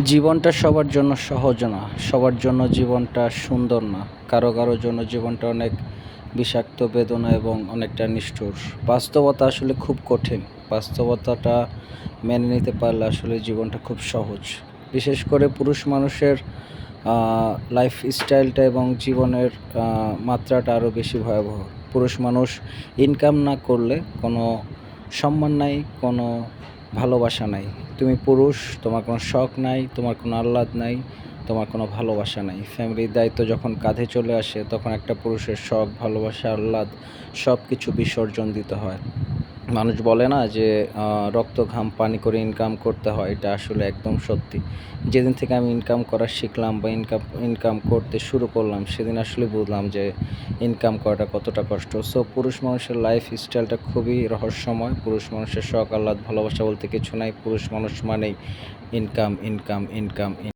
জীবনটা সবার জন্য সহজ না, সবার জন্য জীবনটা সুন্দর না। কারও কারও জন্য জীবনটা অনেক বিষাক্ত, বেদনা এবং অনেকটা নিষ্ঠুর। বাস্তবতা আসলে খুব কঠিন। বাস্তবতাটা মেনে নিতে পারলে আসলে জীবনটা খুব সহজ। বিশেষ করে পুরুষ মানুষের লাইফ স্টাইলটা এবং জীবনের মাত্রাটা আরও বেশি ভয়াবহ। পুরুষ মানুষ ইনকাম না করলে কোনো সম্মান নাই, কোনো ভালোবাসা নাই। তুমি পুরুষ, তোমার কোনো শখ নাই, তোমার কোনো আহ্লাদ নাই, তোমার কোনো ভালোবাসা নাই। ফ্যামিলির দায়িত্ব যখন কাঁধে চলে আসে, তখন একটা পুরুষের শখ, ভালোবাসা, আহ্লাদ সব কিছু বিসর্জন দিতে হয়। মানুষ বলে না যে রক্ত, ঘাম, পানি করে ইনকাম করতে হয়। এটা আসলে একদম সত্যি। যেদিন থেকে আমি ইনকাম করা শিখলাম বা ইনকাম ইনকাম করতে শুরু করলাম, সেদিন আসলে বুঝলাম যে ইনকাম করাটা কতটা কষ্ট। সো পুরুষ মানুষের লাইফ স্টাইলটা খুবই রহস্যময়। পুরুষ মানুষের শখ, আহ্লাদ, ভালোবাসা বলতে কিছু নাই। পুরুষ মানুষ মানেই ইনকাম ইনকাম ইনকাম